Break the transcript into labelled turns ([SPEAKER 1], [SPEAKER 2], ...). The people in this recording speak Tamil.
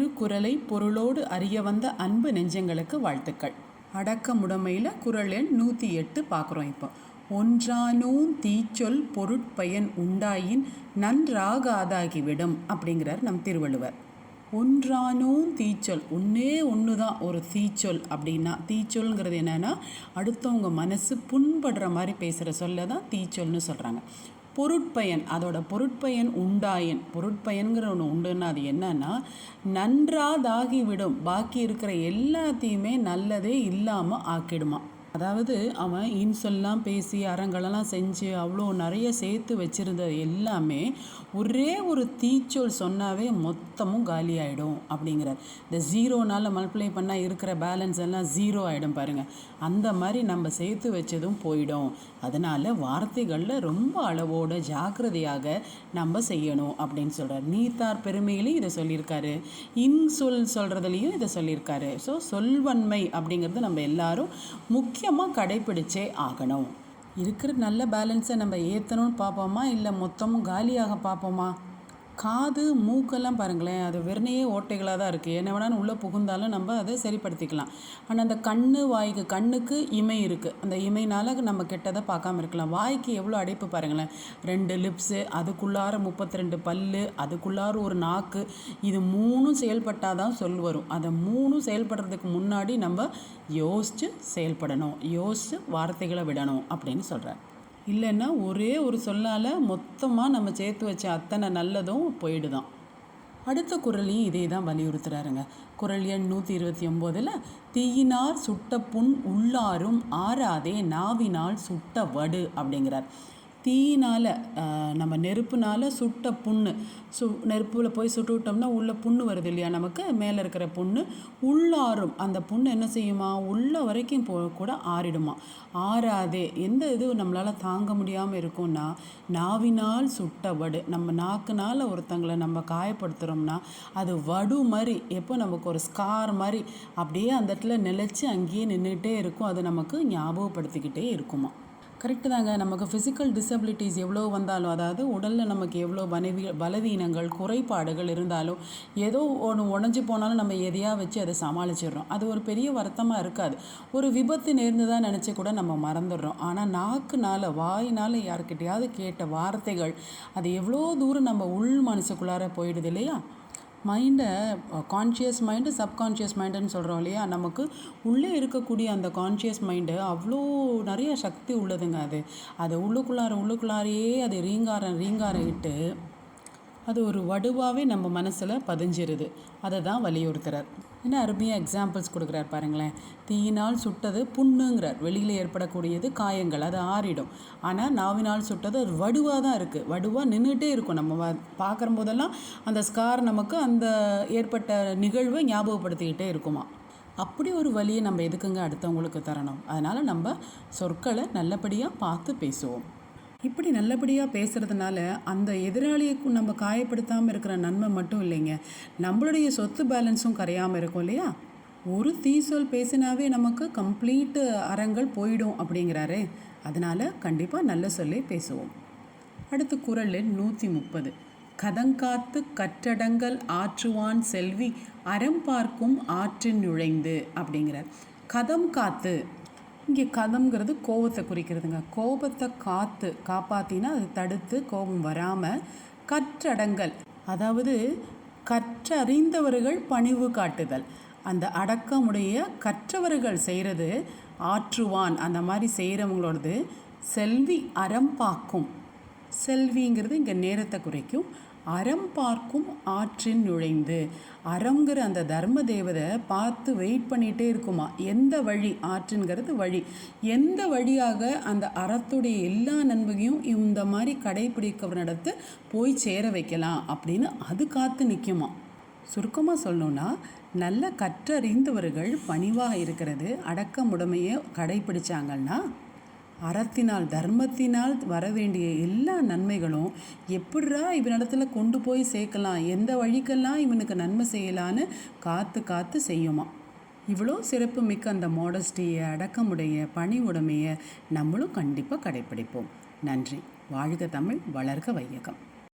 [SPEAKER 1] திருக்குறளை பொருளோடு அறிய வந்த அன்பு நெஞ்சங்களுக்கு வாழ்த்துக்கள் முடமையில் குரல் எண் நூற்றி எட்டு பார்க்குறோம் இப்போ ஒன்றானூன் தீச்சொல் பொருட்பயன் உண்டாயின் நன்றாக ஆதாகிவிடும் அப்படிங்கிறார் நம் திருவள்ளுவர் ஒன்றானூன் தீச்சொல் ஒன்றே ஒன்று தான் ஒரு தீச்சொல் அப்படின்னா தீச்சொல்ங்கிறது என்னென்னா அடுத்தவங்க மனசு புண்படுற மாதிரி பேசுகிற சொல்ல தான் தீச்சொல்னு சொல்கிறாங்க பொருட்பயன் அதோட பொருட்பயன் உண்டாயின் பொருட்பயன்கிற ஒன்று உண்டுன்னா அது என்னன்னா நன்றாதாகிவிடும் பாக்கி இருக்கிற எல்லாத்தையுமே நல்லதே இல்லாமல் ஆக்கிடுமா அதாவது அவன் இன்சொல்லாம் பேசி அறங்களெல்லாம் செஞ்சு அவ்வளோ நிறைய சேர்த்து வச்சுருந்தது எல்லாமே ஒரே ஒரு தீச்சொல் சொன்னாவே மொத்தமும் காலி ஆகிடும் அப்படிங்கிறார் இந்த ஜீரோனால் மல்டிப்ளை பண்ணால் இருக்கிற பேலன்ஸ் எல்லாம் ஜீரோ ஆகிடும் பாருங்கள் அந்த மாதிரி நம்ம சேர்த்து வச்சதும் போயிடும் அதனால் வார்த்தைகளில் ரொம்ப அளவோட ஜாக்கிரதையாக நம்ம செய்யணும் அப்படின்னு சொல்கிறார் நீத்தார் பெருமையிலையும் இதை சொல்லியிருக்காரு இன்சொல் சொல்கிறதுலையும் இதை சொல்லியிருக்காரு ஸோ சொல்வன்மை அப்படிங்கிறது நம்ம எல்லாரும் முக்கிய முக்கியமாக கடைப்பிடிச்சே ஆகணும் இருக்கிற நல்ல பேலன்ஸை நம்ம ஏற்றணும்னு பார்ப்போமா இல்லை மொத்தமும் காலியாக பார்ப்போமா காது மூக்கெல்லாம் பாருங்களேன் அது வெறுனையே ஓட்டைகளாக தான் இருக்குது என்ன வேணாலும் உள்ளே புகுந்தாலும் நம்ம அதை சரிப்படுத்திக்கலாம் ஆனால் அந்த கண் வாய்க்கு கண்ணுக்கு இமை இருக்குது அந்த இமைனால் நம்ம கெட்டதை பார்க்காம இருக்கலாம் வாய்க்கு எவ்வளோ அடைப்பு பாருங்களேன் ரெண்டு லிப்ஸு அதுக்குள்ளார முப்பத்தி ரெண்டு பல் அதுக்குள்ளார ஒரு நாக்கு இது மூணும் செயல்பட்டால் தான் சொல் வரும் அதை மூணும் செயல்படுறதுக்கு முன்னாடி நம்ம யோசித்து செயல்படணும் யோசித்து வார்த்தைகளை விடணும் அப்படின்னு சொல்கிறேன் இல்லைன்னா ஒரே ஒரு சொல்லால் மொத்தமாக நம்ம சேர்த்து வச்ச அத்தனை நல்லதும் போயிடுதான் அடுத்த குரலையும் இதே தான் வலியுறுத்துகிறாருங்க குரல் எண் நூற்றி இருபத்தி ஒம்போதில் தீயினார் சுட்ட புண் உள்ளாரும் ஆறாதே நாவினால் சுட்ட வடு அப்படிங்கிறார் தீயினால் நம்ம நெருப்புனால் சுட்ட புண்ணு சு நெருப்பில் போய் சுட்டு விட்டோம்னா உள்ளே புண்ணு வருது இல்லையா நமக்கு மேலே இருக்கிற புண்ணு உள்ளாறும் அந்த புண்ணு என்ன செய்யுமா உள்ள வரைக்கும் போ கூட ஆறிடுமா ஆறாதே எந்த இது நம்மளால் தாங்க முடியாமல் இருக்கும்னா நாவினால் சுட்ட வடு நம்ம நாக்குனால் ஒருத்தங்களை நம்ம காயப்படுத்துகிறோம்னா அது வடு மாதிரி எப்போ நமக்கு ஒரு ஸ்கார் மாதிரி அப்படியே அந்த இடத்துல நிலச்சி அங்கேயே நின்றுக்கிட்டே இருக்கும் அது நமக்கு ஞாபகப்படுத்திக்கிட்டே இருக்குமா கரெக்டு தாங்க நமக்கு ஃபிசிக்கல் டிசபிலிட்டிஸ் எவ்வளோ வந்தாலும் அதாவது உடலில் நமக்கு எவ்வளோ பலவீ பலவீனங்கள் குறைபாடுகள் இருந்தாலும் ஏதோ ஒன்று உடஞ்சி போனாலும் நம்ம எதையா வச்சு அதை சமாளிச்சிடுறோம் அது ஒரு பெரிய வருத்தமாக இருக்காது ஒரு விபத்து தான் நினச்சி கூட நம்ம மறந்துடுறோம் ஆனால் நாக்குனால் வாயினால் யாருக்கிட்டையாவது கேட்ட வார்த்தைகள் அது எவ்வளோ தூரம் நம்ம உள் மனசுக்குள்ளார போயிடுது இல்லையா மைண்டை கான்ஷியஸ் மைண்டு சப்கான்ஷியஸ் மைண்டுன்னு சொல்கிறோம் இல்லையா நமக்கு உள்ளே இருக்கக்கூடிய அந்த கான்ஷியஸ் மைண்டு அவ்வளோ நிறைய சக்தி உள்ளதுங்க அது அதை உள்ளுக்குள்ளார உள்ளுக்குள்ளாரையே அதை ரீங்காரம் ரீங்காரம் இட்டு அது ஒரு வடுவாகவே நம்ம மனசில் பதிஞ்சிருது அதை தான் வலியுறுத்துறார் என்ன அருமையாக எக்ஸாம்பிள்ஸ் கொடுக்குறார் பாருங்களேன் தீயினால் சுட்டது புண்ணுங்கிறார் வெளியில் ஏற்படக்கூடியது காயங்கள் அது ஆறிடும் ஆனால் நாவினால் சுட்டது ஒரு வடுவாக தான் இருக்குது வடுவாக நின்றுட்டே இருக்கும் நம்ம பார்க்குற போதெல்லாம் அந்த ஸ்கார் நமக்கு அந்த ஏற்பட்ட நிகழ்வை ஞாபகப்படுத்திக்கிட்டே இருக்குமா அப்படி ஒரு வழியை நம்ம எதுக்குங்க அடுத்தவங்களுக்கு தரணும் அதனால் நம்ம சொற்களை நல்லபடியாக பார்த்து பேசுவோம் இப்படி நல்லபடியாக பேசுகிறதுனால அந்த எதிராளிக்கும் நம்ம காயப்படுத்தாமல் இருக்கிற நன்மை மட்டும் இல்லைங்க நம்மளுடைய சொத்து பேலன்ஸும் கரையாமல் இருக்கும் இல்லையா ஒரு தீசொல் பேசினாவே நமக்கு கம்ப்ளீட்டு அறங்கள் போயிடும் அப்படிங்கிறாரு அதனால் கண்டிப்பாக நல்ல சொல்லே பேசுவோம் அடுத்த குரல் நூற்றி முப்பது கதங்காத்து கற்றடங்கள் ஆற்றுவான் செல்வி அறம் பார்க்கும் ஆற்றின் நுழைந்து அப்படிங்கிறார் கதம் காத்து இங்கே கதம்ங்கிறது கோபத்தை குறிக்கிறதுங்க கோபத்தை காத்து காப்பாற்றினா அது தடுத்து கோபம் வராமல் கற்றடங்கல் அதாவது கற்றறிந்தவர்கள் பணிவு காட்டுதல் அந்த அடக்கமுடைய கற்றவர்கள் செய்கிறது ஆற்றுவான் அந்த மாதிரி செய்கிறவங்களோடது செல்வி அறம்பாக்கும் செல்விங்கிறது இங்கே நேரத்தை குறைக்கும் அறம் பார்க்கும் ஆற்றில் நுழைந்து அறங்கிற அந்த தர்ம தேவதை பார்த்து வெயிட் பண்ணிகிட்டே இருக்குமா எந்த வழி ஆற்றுங்கிறது வழி எந்த வழியாக அந்த அறத்துடைய எல்லா நண்பகையும் இந்த மாதிரி கடைபிடிக்கிறவனிடத்து போய் சேர வைக்கலாம் அப்படின்னு அது காத்து நிற்குமா சுருக்கமாக சொல்லணும்னா நல்ல கற்றறிந்தவர்கள் பணிவாக இருக்கிறது அடக்கமுடமையை கடைபிடிச்சாங்கன்னா அறத்தினால் தர்மத்தினால் வர வேண்டிய எல்லா நன்மைகளும் எப்படிரா இவனிடத்துல கொண்டு போய் சேர்க்கலாம் எந்த வழிக்கெல்லாம் இவனுக்கு நன்மை செய்யலான்னு காத்து காத்து செய்யுமா இவ்வளோ சிறப்பு மிக்க அந்த மாடஸ்டியை அடக்கமுடைய பணி உடைமையை நம்மளும் கண்டிப்பாக கடைப்பிடிப்போம் நன்றி வாழ்க தமிழ் வளர்க வையகம்